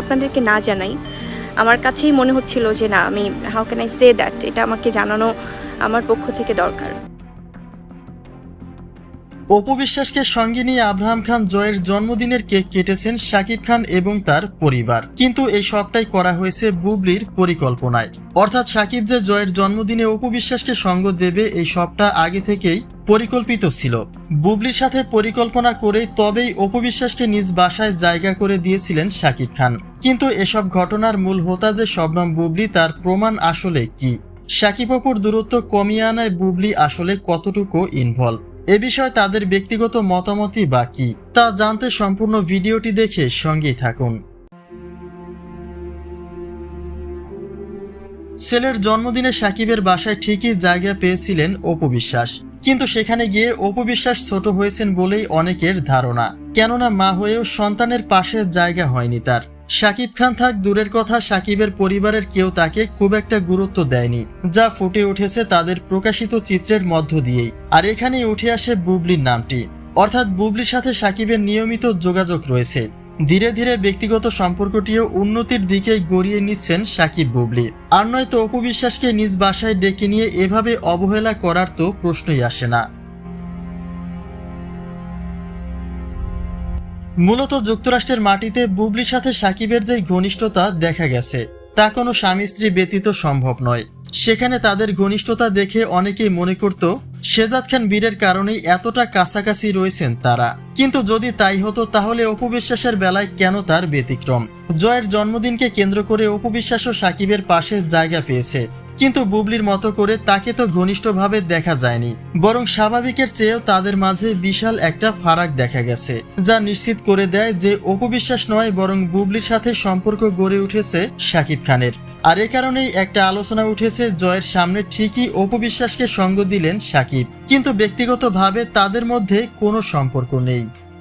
আপনাদেরকে না জানাই, আমার কাছেই মনে হচ্ছিল যে না, আমি how can I say that এটা আমাকে জানানো আমার পক্ষ থেকে দরকার। অপু বিশ্বাসকে সঙ্গে নিয়ে আব্রাহাম খান জয়ের জন্মদিনের কেক কেটেছেন শাকিব খান এবং তার পরিবার। কিন্তু এই সবটাই করা হয়েছে বুবলির পরিকল্পনায়। অর্থাৎ শাকিব যে জয়ের জন্মদিনে অপু বিশ্বাসকে সঙ্গ দেবে, এই সবটা আগে থেকেই পরিকল্পিত ছিল। বুবলির সাথে পরিকল্পনা করে তবেই অপু বিশ্বাসকে নিজ বাসায় জায়গা করে দিয়েছিলেন শাকিব খান। কিন্তু এসব ঘটনার মূল হোতা যে শবনম বুবলি, তার প্রমাণ আসলে কি? শাকিব অপুর দূরত্ব কমিয়ে আনায় বুবলি আসলে কতটুকু ইনভলভ এ বিষয়ে তাদের ব্যক্তিগত মতামতই বা কি, তা জানতে সম্পূর্ণ ভিডিওটি দেখে সঙ্গেই থাকুন। ছেলের জন্মদিনে সাকিবের বাসায় ঠিকই জায়গা পেয়েছিলেন অপু বিশ্বাস। কিন্তু সেখানে গিয়ে অপু বিশ্বাস ছোট হয়েছেন বলেই অনেকের ধারণা। কেননা মা হয়েও সন্তানের পাশে জায়গা হয়নি তার। শাকিব খান থাক, দূরের কথা, সাকিবের পরিবারের কেউ তাকে খুব একটা গুরুত্ব দেয়নি, যা ফুটে উঠেছে তাদের প্রকাশিত চিত্রের মধ্য দিয়েই। আর এখানেই উঠে আসে বুবলির নামটি। অর্থাৎ বুবলির সাথে সাকিবের নিয়মিত যোগাযোগ রয়েছে। ধীরে ধীরে ব্যক্তিগত সম্পর্কটিও উন্নতির দিকেই গড়িয়ে নিচ্ছেন সাকিব বুবলি। আর নয়তো অপবিশ্বাসকে নিজ বাসায় ডেকে নিয়ে এভাবে অবহেলা করার তো প্রশ্নই আসে না। মূলত যুক্তরাষ্ট্রের মাটিতে বুবলির সাথে সাকিবের যে ঘনিষ্ঠতা দেখা গেছে, তা কোনো স্বামী স্ত্রী ব্যতীত সম্ভব নয়। সেখানে তাদের ঘনিষ্ঠতা দেখে অনেকেই মনে করত, শেজাদ খান বীরের কারণেই এতটা কাছাকাছি রয়েছেন তারা। কিন্তু যদি তাই হতো, তাহলে অপবিশ্বাসের বেলায় কেন তার ব্যতিক্রম? জয়ের জন্মদিনকে কেন্দ্র করে অপবিশ্বাসও সাকিবের পাশে জায়গা পেয়েছে। কিন্তু বুবলির মতো করে তাকে তো ঘনিষ্ঠভাবে দেখা যায়নি। বরং স্বাভাবিকের চেয়েও তাদের মাঝে বিশাল একটা ফারাক দেখা গেছে, যা নিশ্চিত করে দেয় যে অপবিশ্বাস নয় বরং বুবলির সাথে সম্পর্ক গড়ে উঠেছে শাকিব খানের। আর এ কারণেই একটা আলোচনা উঠেছে জয়ের সামনে ঠিকই অপবিশ্বাসকে সঙ্গ দিলেন সাকিব কিন্তু ব্যক্তিগতভাবে তাদের মধ্যে কোনো সম্পর্ক নেই।